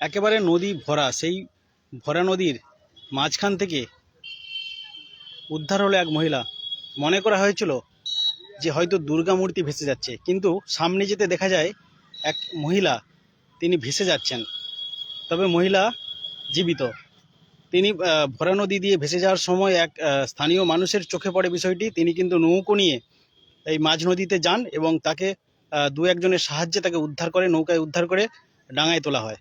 একেবারে নদী ভরা, সেই ভরা নদীর মাঝখান থেকে উদ্ধার হলো এক মহিলা। মনে করা হয়েছিল যে হয়তো দুর্গা মূর্তি ভেসে যাচ্ছে, কিন্তু সামনে যেতে দেখা যায় এক মহিলা, তিনি ভেসে যাচ্ছেন। তবে মহিলা জীবিত। তিনি ভরা নদী দিয়ে ভেসে যাওয়ার সময় এক স্থানীয় মানুষের চোখে পড়ে বিষয়টি। তিনি কিন্তু নৌকো নিয়ে এই মাঝ নদীতে যান এবং তাকে দু একজনের সাহায্যে তাকে উদ্ধার করে, নৌকায় উদ্ধার করে ডাঙায় তোলা হয়।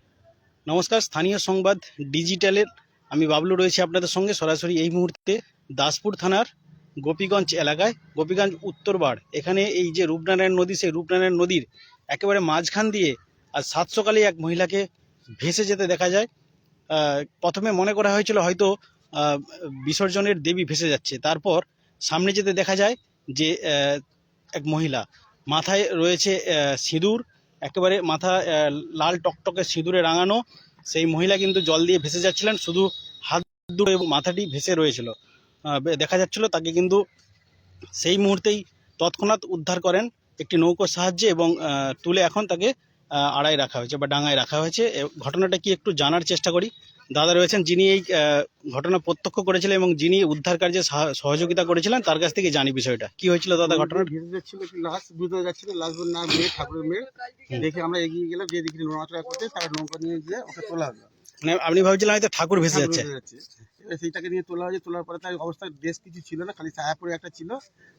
নমস্কার, স্থানীয় সংবাদ ডিজিটালের। আমি বাবলু রয়েছি আপনাদের সঙ্গে সরাসরি এই মুহূর্তে দাসপুর থানার গোপীগঞ্জ এলাকায়, গোপীগঞ্জ উত্তরবাড় এখানে এই যে রূপনারায়ণ নদী, সেই রূপনারায়ণ নদীর একেবারে মাঝখান দিয়ে আর সাত সকালে এক মহিলাকে ভেসে যেতে দেখা যায়। প্রথমে মনে করা হয়েছিল হয়তো বিসর্জনের দেবী ভেসে যাচ্ছে। তারপর সামনে যেতে দেখা যায় যে এক মহিলা। মাথায় রয়েছে সিঁদুর একেবারে মাথা লাল টকটকে সিঁদুরে রাঙানো, সেই মহিলা কিন্তু জল দিয়ে ভেসে যাচ্ছিলেন, শুধু হাত দুটো এবং মাথাটি ভেসে রয়েছিল। দেখা যাচ্ছিল তাকে কিন্তু সেই মুহূর্তেই তৎক্ষণাৎ উদ্ধার করেন একটি নৌকোর সাহায্যে এবং তুলে এখন তাকে আড়াই আড়ায় রাখা হয়েছে বা ডাঙায় রাখা হয়েছে। ঘটনাটা কি একটু জানার চেষ্টা করি? দাদা রয়েছেন যিনি এই ঘটনা প্রত্যক্ষ করেছিলেন এবং যিনি উদ্ধার কার্যে সহযোগিতা করেছিলেন তার কাছ থেকে জানি বিষয়টা। কি হয়েছিল দাদা ঘটনা ভেসে যাচ্ছিল লাশ দ্রুত যাচ্ছিল লাশ না মেয়ে ঠাকুরের মেয়ে। দেখে আমরা এগিয়ে গেলাম যে দেখি নড়াচড়া করতে তারা নৌকা নিয়ে গিয়ে ওকে তোলা হলো। মানে আপনি ভাবছিলেন হয়তো ঠাকুর ভেসে যাচ্ছে। সেইটাকে নিয়ে তোলা হয়েছে তোলার পরে তার অবস্থা বেশ কিছু ছিল না খালি ছায়া পরে একটা ছিল।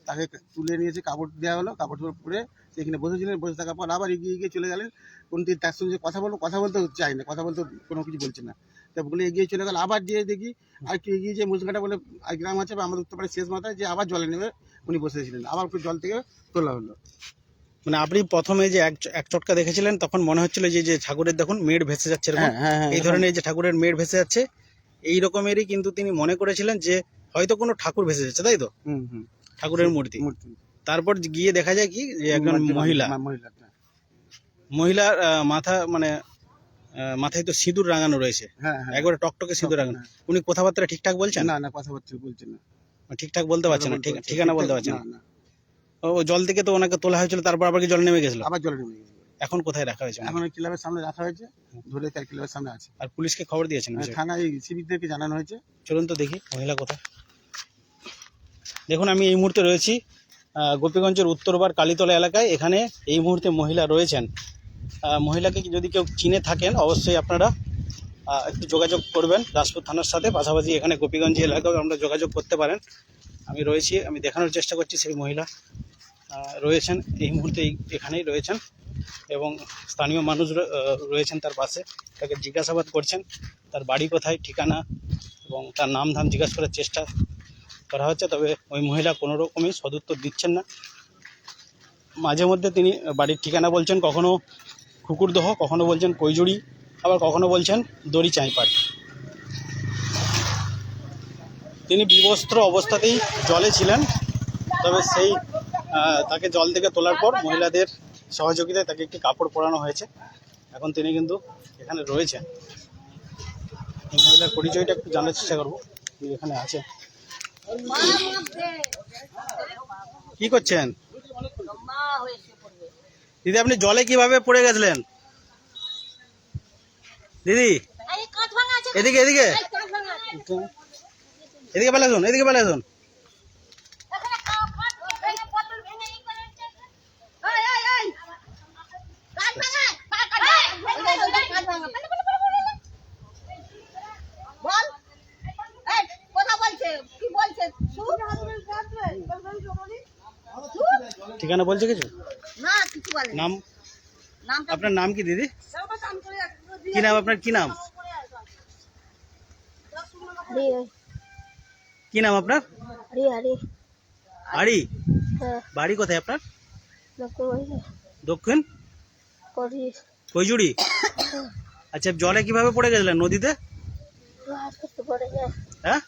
তাকে তুলে নিয়েছে কাপড় দেওয়া হলো কাপড় পরে সেখানে বসেছিলেন বসে থাকার পর আবার এগিয়ে গিয়ে চলে গেলেন। কোনটি তার সঙ্গে কথা বলব কথা বলতে চাই না কথা বলতে কোনো কিছু বলছে না। তা বলে এগিয়ে চলে গেল। আবার দিয়ে দেখি আর একটু এগিয়ে যে মুসগাটা বলে আর গ্রাম আছে আমাদের উত্তরপাড়ার শেষ মাথায় যে আবার জলে নেমে উনি বসেছিলেন আবার ওকে জল থেকে তোলা হলো। মানে আপনি প্রথমে যে এক চটকা দেখেছিলেন তখন মনে হচ্ছিল যে যে ঠাকুরের দেখুন মেড় ভেসে যাচ্ছে হ্যাঁ এই ধরনের যে ঠাকুরের মেড় ভেসে যাচ্ছে এই রকমেরই কিন্তু তিনি মনে করেছিলেন যে হয়তো কোনো ঠাকুর ভেসে যাচ্ছে তাই তো? ঠাকুরের মূর্তি। তারপর গিয়ে দেখা যায় কি যে একজন মহিলা। মহিলা মহিলার মাথা মানে মাথায় তো সিঁদুর রাঙানো রয়েছে। হ্যাঁ হ্যাঁ। একবারে টকটকে সিঁদুর রাঙানো। উনি কথাবার্তা ঠিকঠাক বলছেন? না না কথা বলছে বলছে না ঠিকঠাক বলতে পারছেন না ঠিক ঠিকানা বলতে পারছেন না। ও জল থেকে তো ওনাকে তোলা হয়েছিল তারপর আবার কি জল নেমে গেছিল? আবার জল নেমে গেছে এখন কোথায় রাখা হয়েছে? এখন ওই ক্লাবের সামনে রাখা হয়েছে ধরে তার ক্লাবের সামনে আছে। আর পুলিশকে খবর দিয়েছেন? থানায় সিভিকদেরকে জানানো হয়েছে। চলুন তো দেখি মহিলা কোথায়? দেখুন আমি এই মুহূর্তে রয়েছি গোপীগঞ্জের উত্তরবার কালীতলা এলাকায়। এখানে এই মুহূর্তে মহিলা রয়েছেন। মহিলাকে যদি কেউ চিনে থাকেন, অবশ্যই আপনারা একটু যোগাযোগ করবেন রাজপুর থানার সাথে। পাশাপাশি এখানে গোপীগঞ্জ এলাকাও আমরা যোগাযোগ করতে পারেন। আমি রয়েছি, আমি দেখানোর চেষ্টা করছি সেই মহিলা রয়েছেন, এই মুহূর্তে এখানেই রয়েছেন এবং স্থানীয় মানুষ রয়েছেন তার পাশে। তাকে জিজ্ঞাসাবাদ করছেন, তার বাড়ি কোথায়, ঠিকানা এবং তার নাম ধাম জিজ্ঞাসা করার চেষ্টা করা হচ্ছে। তবে ওই মহিলা কোনো রকমই সদুত্তর দিচ্ছেন না। মাঝে মধ্যে তিনি বাড়ির ঠিকানা বলছেন, কখনো কুকুরদহ, কখনো বলছেন কৈজুড়ি, আবার কখনো বলছেন দড়ি চাইপাট তিনি বিবস্ত্র অবস্থাতেই জলে ছিলেন, তবে সেই তাকে জল থেকে তোলার পর মহিলাদের সহযোগিতায় তাকে একটি কাপড় পরানো হয়েছে। এখন তিনি কিন্তু এখানে রয়েছেন। মহিলার পরিচয়টা একটু জানার চেষ্টা করব এখানে আছেন। কি করছেন? দিদি আপনি জলে কীভাবে পড়ে গেছিলেন? দিদি এদিকে এদিকে। এই কাঁচ ভাঙা আছে। এদিকে বেলা শুন এদিকে বেলা শুন এখানে কাপ ফাট ভেঙে বোতল ভেঙে এই করে এই এই এই। কাঁচ ভাঙা পা কাট কাঁচ ভাঙা বল বল এই কথা বলছে কি বলছে? শুন ঠিকানা বলছে কিছু? কিছু বলে নাম? আপনার নাম কি দিদি? কি নাম আপনার? কি নাম? কি নাম আপনার? আরে আরে বাড়ি? হ্যাঁ। কোথায় আপনার? দক্ষিণ। কৈজুড়ি? আচ্ছা জলে কীভাবে পড়ে গেছিলেন নদীতে? হ্যাঁ?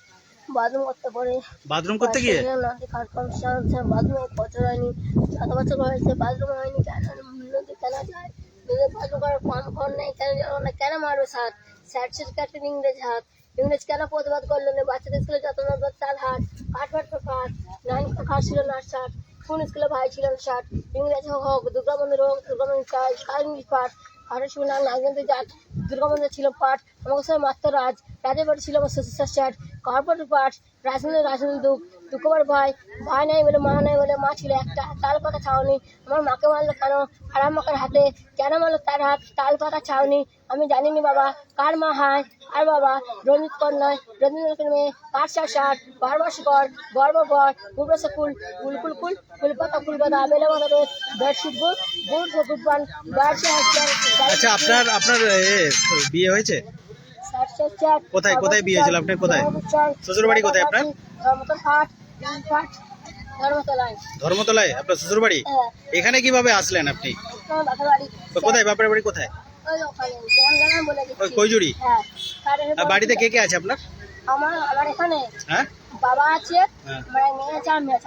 বাথরুম করতে পারে বাথরুম করতে গিয়ে? নদী বাথরুমে বছর হয়নি সাত বছর হয়েছে বাথরুম হয়নি কেন নদী কেন যায়? বাথরুম করার ঘর নেই কেন যাব না কেন মারবে সাত? স্যাট সেট কাটেন ইংরেজ হাত? ইংরেজ কেন প্রতিবাদ করল না? বাচ্চাদের স্কুলে যত নম্বর চার হাট কাঠ ফাট নাইন ছিল না ষাট কোন স্কুলে ভাই ছিল না ষাট ইংরেজ হোক হোক দুর্গা মন্দির হোক দুর্গা মন্দির চাই কালী পাঠ। নাগেন্দ্র দুর্গা মন্দির ছিল পাঠ। আমাকে সবাই মাত্র রাজ। রাজের বাড়ি ছিল আমার শ্বশুর চাট কর্পোরেট পাঠ রাজেন্দ্র রাজেন্দ্র দুঃখ দুঃখবার ভাই ভাই নাই বলে, মা নাই বলে, মা ছিল একটা তাল পাতা ছাউনি আমার মাকে মারলো কেন? হারাম মাকার হাতে কেন মারলো? তার হাত তাল পাতা ছাউনি আমি জানিনি বাবা, কার মা হায়? আর বাবা, রঞ্জিত কর নয় রবীন্দ্রনাথের মেয়ে কার চার ষাট বারবার কর গর্ব কর কুবরসে কুল কুল কুল কুল ফুল পাতা ফুল পাতা বেলে মাথা বেদ বেডশিট গুড় গুড় গুড পান আচ্ছা আপনার আপনার বিয়ে হয়েছে? কোথায়- কোথায় বিয়ে হয়েছিল? আপনার কোথায়? শ্বশুরবাড়ি কোথায় আপনার? ধর্মতলায়? আপনার শ্বশুর বাড়ি হ্যাঁ। এখানে কীভাবে আসলেন আপনি? বাড়ি কোথায়? বাপের বাড়ি কোথায়? আর বাড়িতে কে কে আছে আপনার? আমার আমার এখানে হ্যাঁ? বাবা আছে হ্যাঁ। মানে মেয়ে আছে আর মেয়ে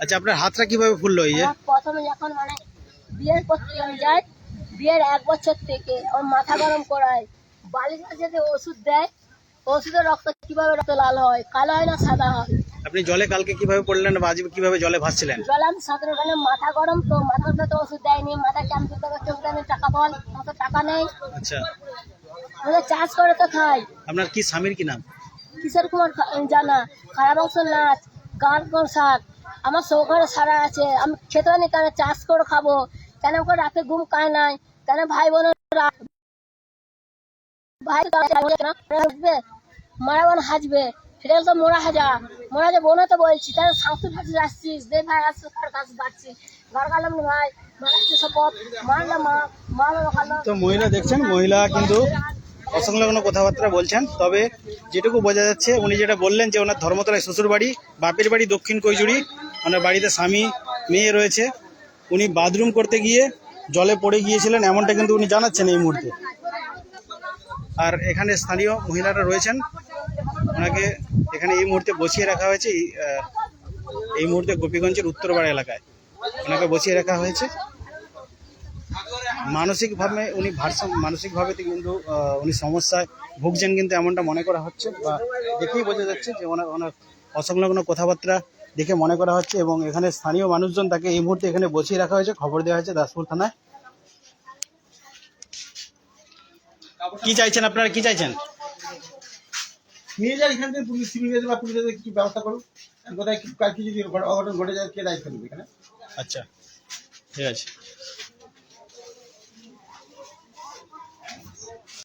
আচ্ছা আপনার হাতটা কীভাবে ফুললো এই যে? প্রথমে যখন মানে বিয়ের করতে আমি যাই বিয়ের এক বছর থেকে আমার মাথা গরম করায়। কাছে যে ওষুধ দেয় ওষুধের রক্ত কীভাবে রক্ত লাল হয় কালো হয় না সাদা হয়? আপনি জলে কালকে কীভাবে পড়লেন বা কীভাবে জলে ভাসছিলেন? জল আমি সাঁতার ওখানে মাথা গরম তো তো ওষুধ দেয়নি মাথা ক্যাম্প টাকা বল অত টাকা নেই। আচ্ছা। চাষ করে তো খাই। আপনার কি স্বামীর কি নাম? কিশোর কুমার জানা। খারাপ অংশ নাচ গান কনসার্ট আমার সৌখানে সারা আছে আমি খেতে পারি কেন চাষ করে খাব। কেন করে রাতে ঘুম কায় নাই? কেন ভাই বোনের ভাই হাসবে? মারা বোন হাসবে। সেটা তো মোরা হাজা। মোরা যে তো বলছি, তার তো মহিলা দেখছেন, মহিলা কিন্তু অসংলগ্ন কথাবার্তা বলছেন। তবে যেটুকু বোঝা যাচ্ছে, উনি যেটা বললেন যে ওনার ধর্মতলায় শ্বশুর বাড়ি, বাপের বাড়ি দক্ষিণ কৈজুড়ি, ওনার বাড়িতে স্বামী, মেয়ে রয়েছে। উনি বাথরুম করতে গিয়ে জলে পড়ে গিয়েছিলেন, এমনটা কিন্তু উনি জানাচ্ছেন এই মুহূর্তে। আর এখানে স্থানীয় মহিলারা রয়েছেন। ওনাকে এখানে এই মুহূর্তে বসিয়ে রাখা হয়েছে এই, মুহূর্তে গোপীগঞ্জের উত্তরপাড়া এলাকায়। ওনাকে বসিয়ে রাখা হয়েছে। মানসিকভাবে উনি ভারসাম্য মানসিকভাবে কিন্তু উনি সমস্যায় ভুগছেন কিন্তু এমনটা মনে করা হচ্ছে বা দেখেই বোঝা যাচ্ছে যে ওনার ওনার অসংলগ্ন কথাবার্তা দেখে মনে করা হচ্ছে এবং এখানে স্থানীয় মানুষজন তাকে এই মুহূর্তে এখানে বসিয়ে রাখা হয়েছে। খবর দেওয়া হয়েছে দাসপুর থানায়। কি চাইছেন আপনারা? কি চাইছেন? নিয়ে যান এখান থেকে পুলিশ সিভিল বা পুলিশের কিছু ব্যবস্থা করুন কোথায় কি- কার কিছু যদি অঘটন ঘটে যায় কে দায়িত্ব নেবে এখানে? আচ্ছা ঠিক আছে।